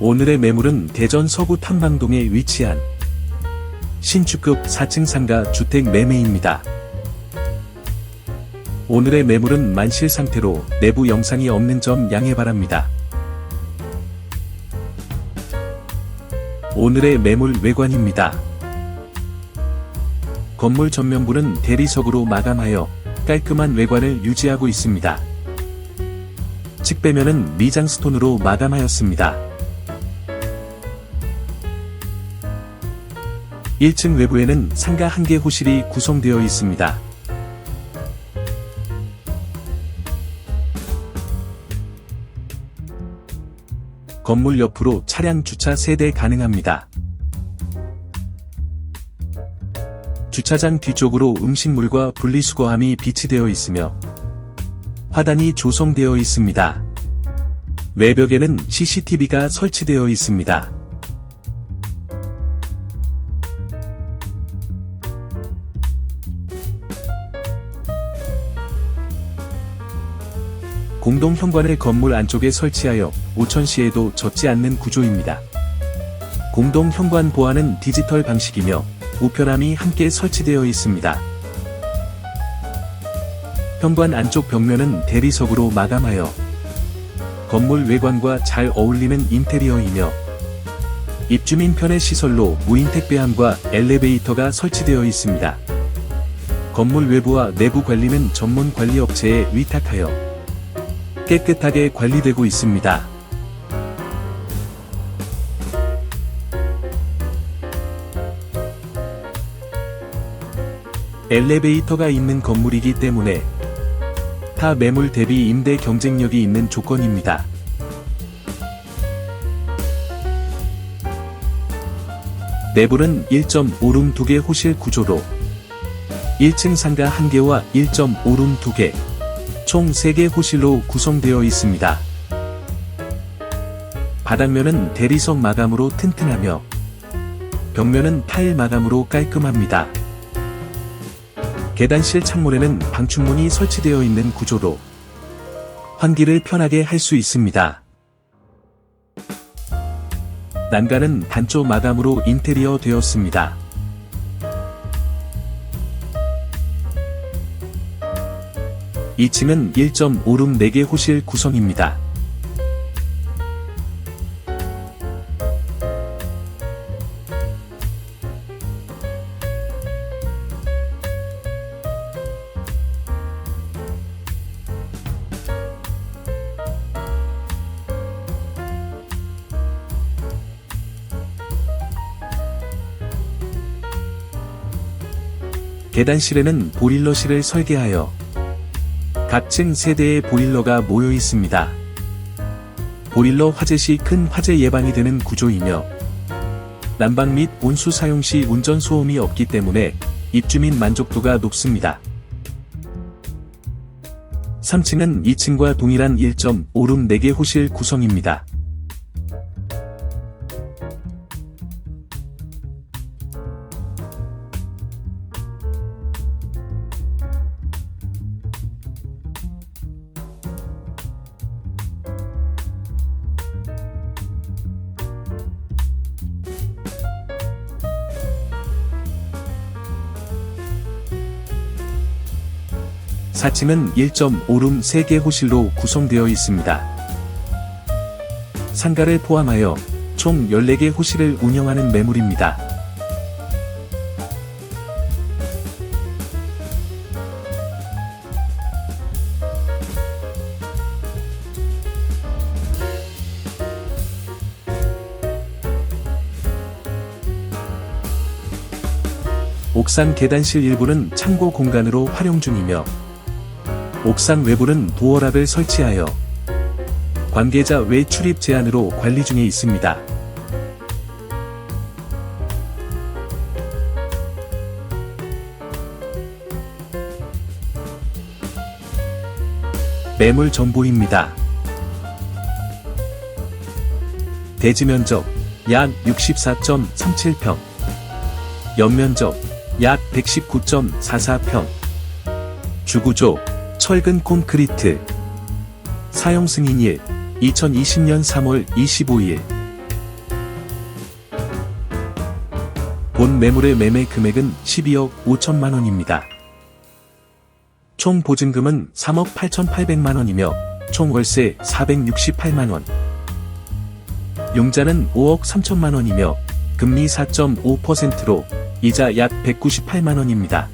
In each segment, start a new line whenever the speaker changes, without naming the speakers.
오늘의 매물은 대전 서구 탐방동에 위치한 신축급 4층 상가 주택 매매입니다. 오늘의 매물은 만실 상태로 내부 영상이 없는 점 양해 바랍니다. 오늘의 매물 외관입니다. 건물 전면부는 대리석으로 마감하여 깔끔한 외관을 유지하고 있습니다. 측배면은 미장 스톤으로 마감하였습니다. 1층 외부에는 상가 한 개 호실이 구성되어 있습니다. 건물 옆으로 차량 주차 3대 가능합니다. 주차장 뒤쪽으로 음식물과 분리수거함이 비치되어 있으며 화단이 조성되어 있습니다. 외벽에는 CCTV가 설치되어 있습니다. 공동 현관을 건물 안쪽에 설치하여 오천시에도 젖지 않는 구조입니다. 공동 현관 보안은 디지털 방식이며 우편함이 함께 설치되어 있습니다. 현관 안쪽 벽면은 대리석으로 마감하여 건물 외관과 잘 어울리는 인테리어이며 입주민 편의 시설로 무인 택 배함과 엘리베이터가 설치되어 있습니다. 건물 외부와 내부 관리는 전문 관리 업체에 위탁하여 깨끗하게 관리되고 있습니다. 엘리베이터가 있는 건물이기 때문에 타 매물 대비 임대 경쟁력이 있는 조건입니다. 내부는 1.5룸 2개 호실 구조로 1층 상가 1개와 1.5룸 2개, 총 3개 호실로 구성되어 있습니다. 바닥면은 대리석 마감으로 튼튼하며 벽면은 타일 마감으로 깔끔합니다. 계단실 창문에는 방충문이 설치되어 있는 구조로 환기를 편하게 할 수 있습니다. 난간은 단조 마감으로 인테리어 되었습니다. 이층은 1.5룸 4개 호실 구성입니다. 계단실에는 보일러실을 설계하여 각층 세대의 보일러가 모여 있습니다. 보일러 화재 시 큰 화재 예방이 되는 구조이며 난방 및 온수 사용 시 운전 소음이 없기 때문에 입주민 만족도가 높습니다. 3층은 2층과 동일한 1.5룸 4개 호실 구성입니다. 사층은 1.5룸 3개 호실로 구성되어 있습니다. 상가를 포함하여 총 14개 호실을 운영하는 매물입니다. 옥상 계단실 일부는 창고 공간으로 활용 중이며 옥상 외부는 도어락을 설치하여 관계자 외 출입 제한으로 관리 중에 있습니다. 매물 정보입니다. 대지 면적 약 64.37평, 연면적 약 119.44평, 주구조 철근 콘크리트 사용 승인일 2020년 3월 25일 본 매물의 매매 금액은 12억 5천만 원입니다. 총 보증금은 3억 8,800만 원이며 총 월세 468만 원. 용자는 5억 3천만 원이며 금리 4.5%로 이자 약 198만 원입니다.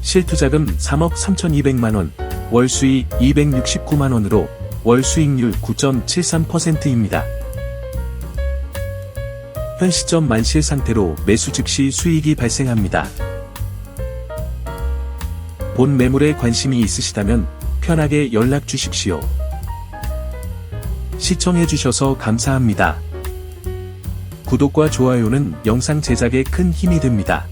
실투자금 3억 3,200만 원, 월 수익 269만 원으로 월 수익률 9.73%입니다. 현 시점 만실 상태로 매수 즉시 수익이 발생합니다. 본 매물에 관심이 있으시다면 편하게 연락 주십시오. 시청해주셔서 감사합니다. 구독과 좋아요는 영상 제작에 큰 힘이 됩니다.